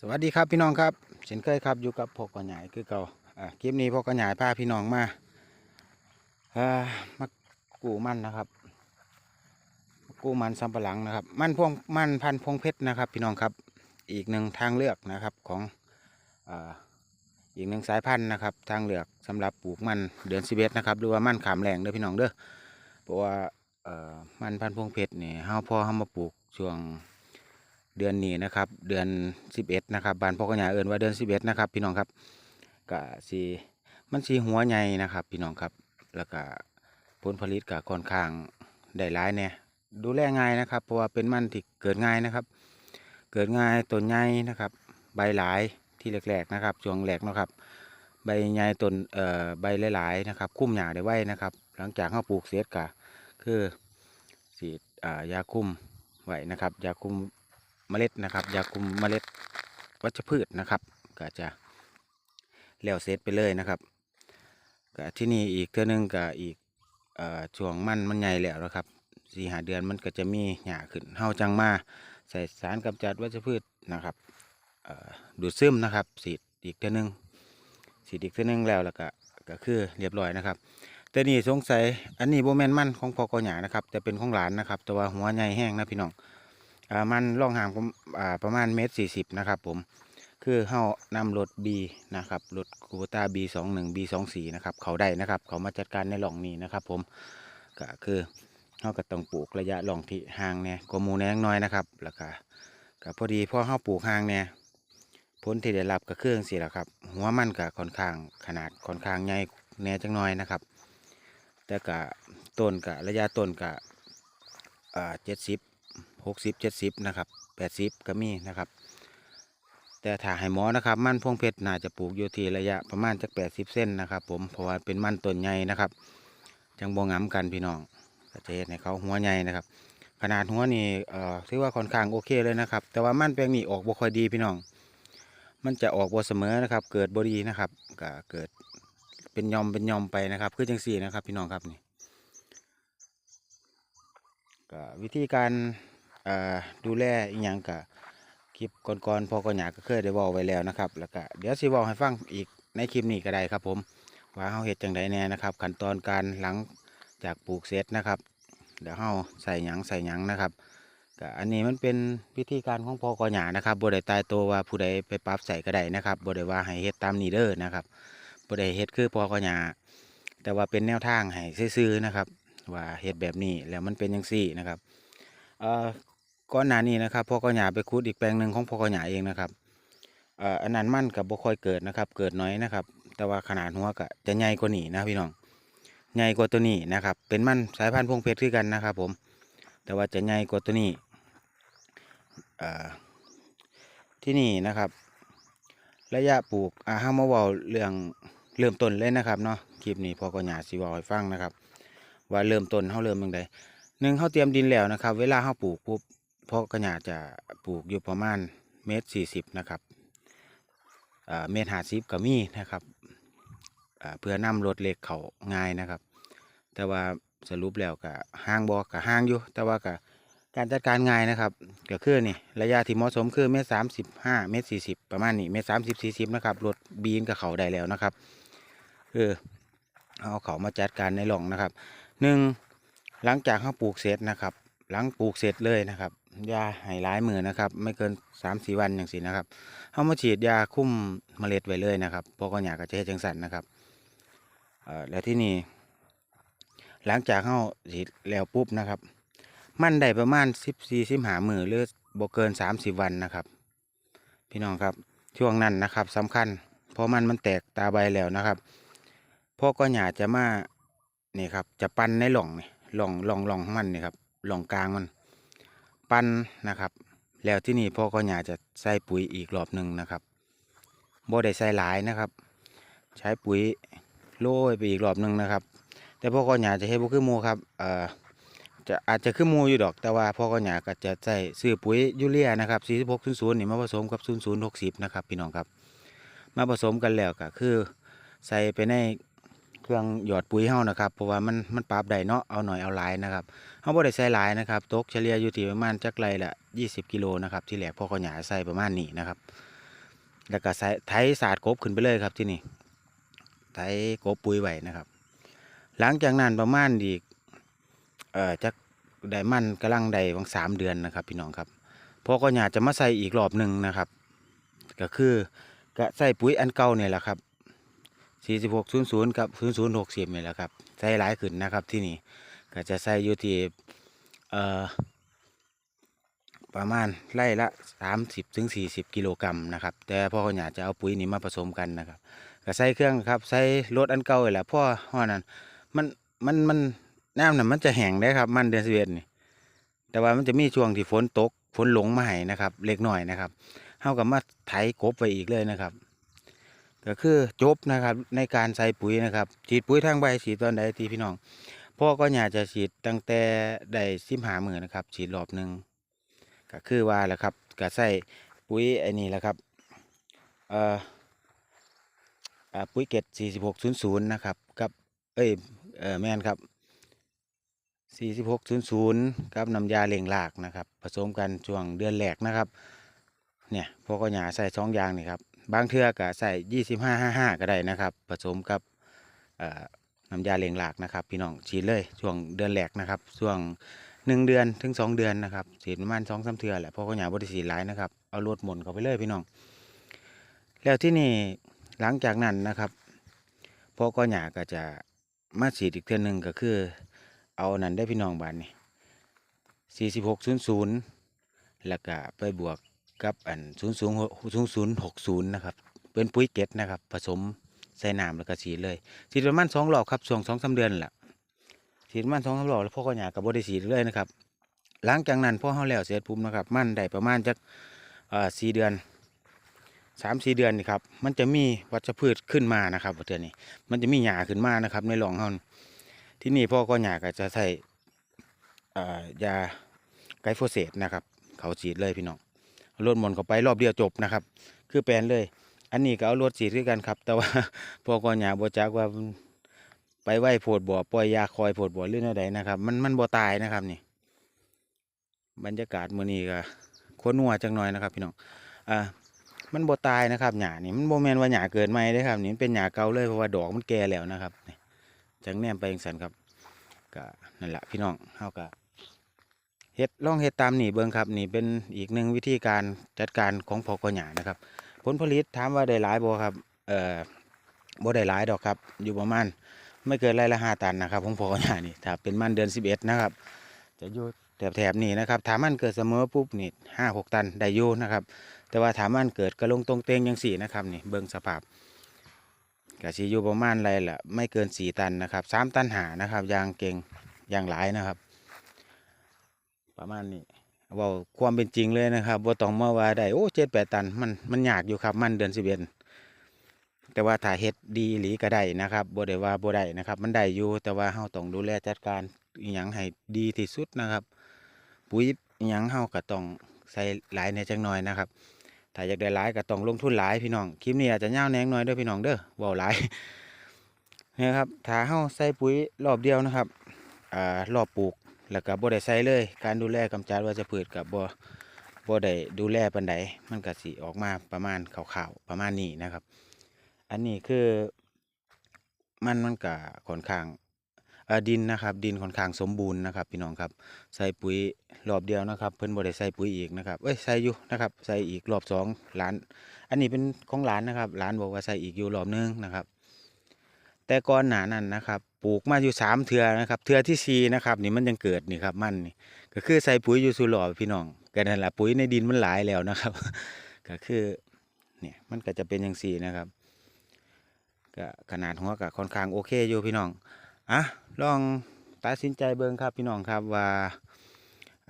สวัสดีครับพี่น้องครับเช่นเคยครับอยู่กับพ่อก่อใหญ่คือเก่าอ่าคลิปนี้พ่อก่อใหญ่พาพี่น้องมาอ่ามากู้มันนะครับกู้มันสำปะหลังนะครับ มันพวงมันพันพวงเพชรนะครับ พี่น้องครับอีกหนึ่งทางเลือกนะครับของอ่าอีกหนึ่งสายพันธุ์นะครับ ทางเลือกสำหรับปลูกมันเดือนสิบเอ็ดนะครับหรือว่ามันขามแรงเด้อพี่น้องเด้อเพราะว่าเอ่อมันพันพวงเพชรนี่เฮาพอเฮามาปลูกช่วง เดือนนี้นะครับ เดือน 11 นะครับบานพ่อกระยาเอินว่าเดือน 11 นะครับ พี่น้องครับก็สีมันสีหัวใหญ่นะครับ พี่น้องครับ แล้วก็ผลผลิตก็ค่อนข้างได้หลายเนี่ยดูแลง่ายนะครับ เพราะว่าเป็นมันที่เกิดง่ายนะครับ เกิดง่ายต้นใหญ่นะครับ ใบหลายที่แรกๆนะครับช่วงแรกนะครับ ใบใหญ่ต้นเอ่อใบหลายๆนะครับ คุ้มหญ้าได้ไว้นะครับ หลังจากเขาปลูกเสร็จก็คือสีอ่ายาคุ้มไว้นะครับ ยาคุ้ม เมล็ดนะครับ ยาคุมเมล็ดวัชพืชนะครับ ก็จะแล้วเสร็จไปเลยนะครับก็ที่นี่อีกเท่านึงก็อีกอช่วงมันมันใหญ่แล้วนะครับสี่หาเดือนมันก็จะมีหญ้าขึ้นเฮาจังมา ใส่สารกำจัดวัชพืชนะครับดูดซึมนะครับสีดอีกเท่านึงสีดอีกเท่านึงแล้วแล้วก็ก็คือเรียบร้อยนะครับ แต่นี่สงสัยอันนี้โบแมนมันของพอกอหยานะครับ แต่เป็นของหลานนะครับ แต่ว่าหัวใหญ่แห้งนะพี่น้อง มันล่องห่างประมาณเมตรสี่สิบนะครับผมคือเฮานำรถ B นะครับรถคูต้า B สองหนึ่ง B สองสี่นะครับเขาได้นะครับ เขามาจัดการในหล่องนี้นะครับ ผมก็คือเฮาก็ต้องปลูกระยะหล่องที่ห่างเนี่ยกว่ามูแนงน้อยนะครับแล้วก็ก็พอดีพอเฮาปลูกห่างเนี่ยผลที่ได้รับก็คือจั่องสี่แหละครับ หัวมันก็ค่อนข้างขนาดค่อนข้างใหญ่แน่จังน้อยนะครับ แต่ก็ต้นก็ระยะต้นก็อ่าเจ็ดสิบ หกสิบเจ็ดสิบนะครับแปดสิบก็มีนะครับ แต่ถ้าให้หมอนะครับ มันพวงเพชรน่าจะปลูกอยู่ที่ระยะประมาณจากแปดสิบเส้นนะครับ ผมเพราะว่าเป็นมันต้นใหญ่นะครับ จังบงงํกันพี่น้องก็จะเห็นให้เขาหัวใหญ่นะครับ ขนาดหัวนี่เอ่อถือว่าค่อนข้างโอเคเลยนะครับ แต่ว่ามันแปลงนี้ออกบ่ค่อยดีพี่น้อง มันจะออกบ่เสมอนะครับ เกิดบ่ดีนะครับก็เกิดเป็นยอมเป็นยอมไปนะครับคือจังสี่นะครับ พี่น้องครับนี่ก็วิธีการ อ่าดูแลอีกอย่างกะคลิปก่อนๆพอก็อยากก็เคยได้บอกไว้แล้วนะครับ แล้วก็เดี๋ยวสิบอกให้ฟังอีกในคลิปนี้ก็ได้ครับ ผมว่าเฮาเฮ็ดจังไดแน่นะครับ ขั้นตอนการหลังจากปลูกเสร็จนะครับ เดี๋ยวเฮาใส่หยังใส่หยังนะครับก็อันนี้มันเป็นพิธีการของพอกอหยานะครับบ่ได้ตายตัวว่าผู้ใดไปปรับใส่ก็ได้นะครับบ่ได้ว่าให้เฮ็ดตามนี้เด้อนะครับบ่ได้เฮ็ดคือพอกอหยาแต่ว่าเป็นแนวทางให้ซื่อๆนะครับ ว่าเฮ็ดแบบนี้แล้วมันเป็นจังซี่นะครับเอ่อ ก่อนหน้านี้นะครับพ่อกอหยาไปขุดอีกแปลงหนึ่งของพ่อกอหยาเองนะครับอันนั้นมั่นกับบ่ค่อยเกิดนะครับ เกิดน้อยนะครับ แต่ว่าขนาดหัวก็จะใหญ่กว่านี้นะพี่น้องใหญ่กว่าตัวนี้นะครับ เป็นมั่นสายพันธุ์พวงเพชรคือกันนะครับ ผม แต่ว่าจะใหญ่กว่าตัวนี้ที่นี่นะครับ ระยะปลูกอาห้ามาเว้าเรื่องเริ่มต้นเลยนะครับเนาะคลิปนี้พ่อกอหยาสิเว้าให้ฟังนะครับ ว่าเริ่มต้นเฮาเริ่มยังไงหนึ่งเขาเตรียมดินแล้วนะครับ เวลาเขาปลูกปุ๊บ เพราะกระหยาจะปลูกอยู่ประมาณเมตรสี่สิบนะครับอ่าเมตรหาสิบก็มีนะครับอ่าเพื่อนำรถเหล็กเขาง่ายนะครับ แต่ว่าสรุปแล้วก็ห่างบอกกับห่างอยู่ แต่ว่าก็การจัดการง่ายนะครับก็คือนี่ระยะที่เหมาะสมคือเมตรสามสิบห้าเมตรสี่สิบประมาณนี้เมตรสามสิบสี่สิบนะครับรถบีนกับเขาได้แล้วนะครับคือเอาเขามาจัดการในหล่องนะครับหนึ่งหลังจากเขาปลูกเสร็จนะครับ หลังปลูกเสร็จเลยนะครับ ยาให้หลายมือนะครับ ไม่เกินสามสี่วันอย่างสินะครับเขามาฉีดยาคุ้มเมล็ดไว้เลยนะครับเพราะก็อยากกระเจจังสันนะครับแล้วที่นี่หลังจากเขาฉีดแล้วปุ๊บนะครับ มันได้ประมาณสิบสี่สิบหามือหรือบ่เกินสามสิบวันนะครับ พี่น้องครับช่วงนั้นนะครับสำคัญเพราะมันมันแตกตาใบแล้วนะครับพ่อก็อยากจะมานี่ครับจะปั้นในหล่องนี่หล่องหล่องหล่องของมันนี่ครับหล่องกลางมัน ปั้นนะครับ แล้วที่นี่พ่อก็อยากจะใส่ปุ๋ยอีกรอบหนึ่งนะครับบ่ได้ใส่หลายนะครับ ใช้ปุ๋ยโรยไปอีกรอบหนึ่งนะครับ แต่พ่อก็อยากจะให้บุคือหมูครับเอ่อจะอาจจะคือหมูอยู่ดอก แต่ว่าพ่อก็อยาก็จะใส่ซื้อปุ๋ยยูเรียนะครับ4600นี่มาผสมกับ0060นะครับพี่น้องครับ มาผสมกันแล้วก็คือใส่ไปใน เครื่องหยอดปุ๋ยเฮานะครับเพราะว่ามันมันปรับได้เนาะเอาหน่อยเอาหลายนะครับเฮาบ่ได้ใส่หลายนะครับตกเฉลี่ยอยู่ที่ประมาณจักไรละ20กิโลนะครับที่แหลกพ่อก็หยาใส่ประมาณนี้นะครับ แล้วก็ใส่ไถสาดกบขึ้นไปเลยครับที่นี่ไถกบปุ๋ยไว้นะครับ หลังจากนั้นประมาณอีกเอ่อจักได้มันกำลังได้วังสามเดือนนะครับ พี่น้องครับพ่อก็อยาจะมาใส่อีกรอบหนึ่งนะครับ ก็คือก็ใส่ปุ๋ยอันเก่าเนี่ยแหละครับ 4600กับ0060นี่แหละครับใส่หลายขึ้นนะครับที่นี่ก็จะใส่อยู่ที่เอ่อประมาณไร่ละ30ถึง40กิโลกรัมนะครับ แต่พ่อก็อยากจะเอาปุ๋ยนี้มาผสมกันนะครับก็ใส่เครื่องครับใส่รถอันเก่านี่แหละพ่อห่อนั้นมันมันมันน้ำน่ะมันจะแห้งได้ครับมันเดือนสิบเอ็ดนี่แต่ว่ามันจะมีช่วงที่ฝนตกฝนหลงมาให้นะครับ เล็กหน้อยนะครับเท่ากับมาไถกบไปอีกเลยนะครับ ก็คือจบนะครับในการใส่ปุ๋ยนะครับฉีดปุ๋ยทางใบฉีดตอนใดทีพี่น้องพ่อก็อยากจะฉีดตั้งแต่ได้สิบหาหมือนะครับ ฉีดรอบหนึ่งก็คือว่าแหละครับก็ใส่ปุ๋ยไอ้นี่แหละครับเอ่ออ่าปุ๋ยเกต4600นะครับกับเอ้ยเออแม่นครับ4600กับน้ำยาเล่งรากนะครับ ผสมกันช่วงเดือนแรกนะครับ เนี่ยพวกก็หยาใส่สองอย่างนี่ครับ บางเทือก็ใส่ยี่สิบห้าห้าห้าก็ได้นะครับ ผสมกับน้ำยาเลียงหลากนะครับ พี่น้องฉีดเลยช่วงเดือนแรกนะครับ ช่วงหนึ่งเดือนถึงสองเดือนนะครับฉีดประมาณสองสามเทือแหละเพราะก็หยาบริสีหลายนะครับเอารถหมุนเข้าไปเลยพี่น้อง แล้วที่นี่หลังจากนั้นนะครับพอก็หยาก็จะมาฉีดอีกเทือหนึ่งก็คือ เอานั้นได้พี่น้องบานนี่สี่สิบหกศูนย์ศูนย์แล้วก็ไปบวก กับอันศูนย์ศูนย์ศูนย์ศูนย์หกศูนย์นะครับ เป็นปุ๋ยเก็ดนะครับ ผสมใส่น้ำแล้วก็ฉีดเลยฉีดประมาณสองรอบครับช่วงสองสาเดือนแหละฉีดประมาณสองสามรอบแล้วพ่อก็หยากับบริสีดเลยนะครับหลังจากนั้นพ่อเขาแล้วเสร็จปุ๊บนะครับ มันได้ประมาณจักอ่อสี่เดือนสามสี่เดือนนี่ครับ มันจะมีวัชพืชขึ้นมานะครับเดือนนี้ มันจะมีหญ้าขึ้นมานะครับ ในหลองเขาที่นี่พ่อก็หยาก็จะใส่เอ่อยาไกลโฟเสตนะครับ เขาฉีดเลยพี่น้อง รถหมนเข้าไปรอบเดียวจบนะครับ คือแปลนเลย อันนี้ก็เอารถฉีดด้วยกันครับ แต่ว่าพอกอหยาบจักว่าไปไหวโพดบ่อปล่อยยาคอยโพดบ่อหรืออะไรนะครับ มันมันบ่ตายนะครับนี่ บรรยากาศมื้อนี้ก็โคนัวจังหน่อยนะครับ พี่น้องอ่ามันบ่ตายนะครับหญ้านี่มันบ่แมนว่าหญ้าเกิดใหม่เด้ครับนี่เป็นหญ้าเก่าเลยเพราะว่าดอกมันแก่แล้วนะครับนี่จังแนมไปจังซั่นครับก็นั่นแหละพี่น้องเฮาก็ เฮ็ดล่องเฮ็ดตามนี่เบิ่งครับนี่เป็นอีกหนึ่งวิธีการจัดการของพอกหยานะครับ ผลผลิตถามว่าได้หลายบ่ครับเอ่อบ่ได้หลายดอกครับ อยู่ประมาณไม่เกินไร่ละห้าตันนะครับของพอกหยานี่ถ้าเป็นมันเดือนสิบเอ็ดนะครับ จะอยู่แถบๆนี้นะครับถามมันเกิดเสมอปุ๊บนี่ห้าหกตันได้อยู่นะครับ แต่ว่าถามมันเกิดกระลงตรงเตงยังสี่นะครับนี่เบิ่งสภาพก็สิอยู่ประมาณไรล่ะไม่เกินสี่ตันนะครับสามตันหานะครับยางเก่งยางหลายนะครับ ประมาณนี้เว่าความเป็นจริงเลยนะครับว่าต้องมาว่าได้โอ้เจ็ดแปดตันมันมันยากอยู่ครับมันเดือนสิบเอ็ดแต่ว่าถ้าเฮ็ดดีหลีก็ได้นะครับบ่ได้ว่าบ่ได้นะครับ มันได้อยู่แต่ว่าเฮาต้องดูแลจัดการอหยังให้ดีที่สุดนะครับ ปุ๋ยอหยังเฮาก็ต้องใส่หลายในจังหน่อยนะครับถ้าอยากได้หลายก็ต้องลงทุนหลายพี่น้องคลิปนี้อาจจะยาวแนงหน่อยด้อพี่น้องเด้อเว้าหลายนี่ยครับถ้าเฮาใส่ปุ๋ยรอบเดียวนะครับอ่ารอบปลูก แล้วก็บ่ได้ใส่เลย การดูแลกำจัดวัชพืชกับบ่บ่ได้ดูแลปานใดมันก็สิออกมาประมาณขาวๆประมาณนี้นะครับ อันนี้คือมันมันก็ค่อนข้างดินนะครับ ดินค่อนข้างสมบูรณ์นะครับ พี่น้องครับใส่ปุ๋ยรอบเดียวนะครับ เพิ่นบ่ได้ใส่ปุ๋ยอีกนะครับเอ้ยใส่อยู่นะครับใส่อีกรอบสองหลาน อันนี้เป็นของหลานนะครับหลานบอกว่าใส่อีกอยู่รอบนึงนะครับ แต่ก่อนหนานั้นนะครับปลูกมาอยู่สามเทือนะครับเทือที่สีนะครับนี่มันยังเกิดนี่ครับมันนี่ก็คือใส่ปุ๋ยอยู่สุหล่อพี่น้องก็นั่นแหละปุ๋ยในดินมันหลายแล้วนะครับ ก็คือเนี่ยมันก็จะเป็นอย่างสีนะครับก็ขนาดหัวก็ค่อนข้างโอเคอยู่พี่น้องอะลองตัดสินใจเบิ่งครับพี่น้องครับว่า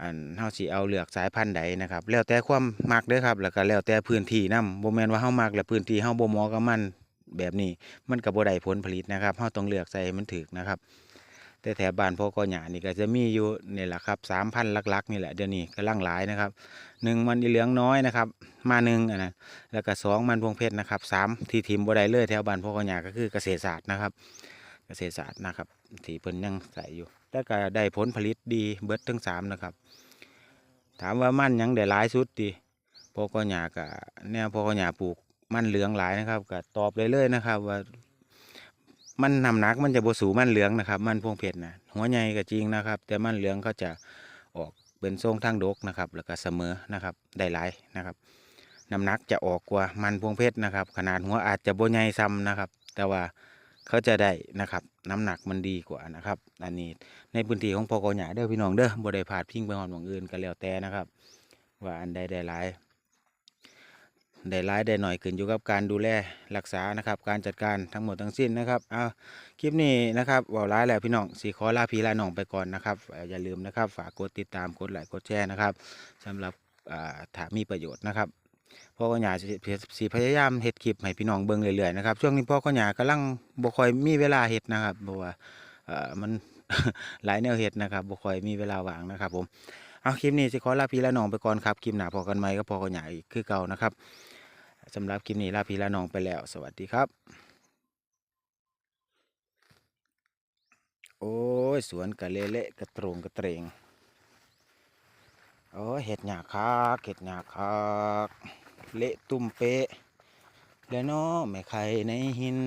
อันเฮาสิเอาเลือกสายพันธุ์ใดนะครับ แล้วแต่ความมักเด้อครับ แล้วก็แล้วแต่พื้นที่นํบ่แม่นว่าเฮามักแล้วพื้นที่เฮาบ่เหมาะกับมัน แบบนี้มันก็บ่ได้ผลผลิตนะครับเฮาต้องเลือกใส่มันถูกนะครับ แต่แถบบ้านพ่อกอหยานี่ก็จะมีอยู่นี่แหละครับสามพันลักๆนี่แหละเดี๋ยวนี้กำลังหลายนะครับหนึ่งมันอีเหลืองน้อยนะครับ มาหนึ่งอันนั้นแล้วก็สองมันพวงเพชรนะครับสามที่ทีมบ่ได้เลยแถวบ้านพ่อกอหยาก็คือเกษตรศาสตร์นะครับ เกษตรศาสตร์นะครับที่เพิ่นยังใส่อยู่แล้วก็ได้ผลผลิตดีเบิดทั้งสามนะครับ ถามว่ามันยังได้หลายสุดดีพ่อกอหยาก็แนวพ่อกอหยาปลูก มันเหลืองหลายนะครับก็ตอบเลยเลยนะครับ ว่า มันนำหนักมันจะบสูมันเหลืองนะครับ มันพวงเพชรนะหัวใหญ่ก็จริงนะครับ แต่มันเหลืองเขาจะออกเป็นทรงทางดกนะครับ แล้วก็เสมอนะครับได้หลายนะครับน้ำหนักจะออกกว่ามันพวงเพชรนะครับ ขนาดหัวอาจจะโบใหญ่ซ้ำนะครับ แต่ว่าเขาจะได้นะครับ น้ำหนักมันดีกว่านะครับ อันนี้ในพื้นที่ของพอกหยาเด้อพี่น้องเด้อบ่ได้พาดพิงไปหอนหมองอื่นก็แล้วแต่นะครับ ว่าอันใดได้หลาย ได้ร้ายได้หน่อยขึ้นอยู่กับการดูแลรักษานะครับ การจัดการทั้งหมดทั้งสิ้นนะครับเอาคลิปนี้นะครับว่าร้ายแล้วพี่น้องสีขอลาพี่ลาน้องไปก่อนนะครับ อย่าลืมนะครับ ฝากกดติดตามกดไลค์กดแชร์นะครับสำหรับถามีประโยชน์นะครับพ่อก็อยาสีพยายามเฮ็ดคลิปให้พี่น้องเบิ่งเรื่อยๆนะครับช่วงนี้พ่อก็อยากกำลังบ่คอยมีเวลาเฮ็ดนะครับเพราะว่ามันหลายแนวเฮ็ดนะครับบ่คอยมีเวลาว่างนะครับ ผมเอาคลิปนี้สิขอลาพี่ลาน้องไปก่อนครับคลิปหน้าพอกันไหมก็พอก็อยาอีกคือเก่านะครับ สำหรับคลิปนี้ลาพี่ลาน้องไปแล้ว สวัสดีครับ โอ้ย สวนกะเละเละกระตรงกระเตรงโอ้เห็ดหยาคักเห็ดหยาคักเละตุ่มเป๊ะแล้วเนาะแม่ไข่ในหิน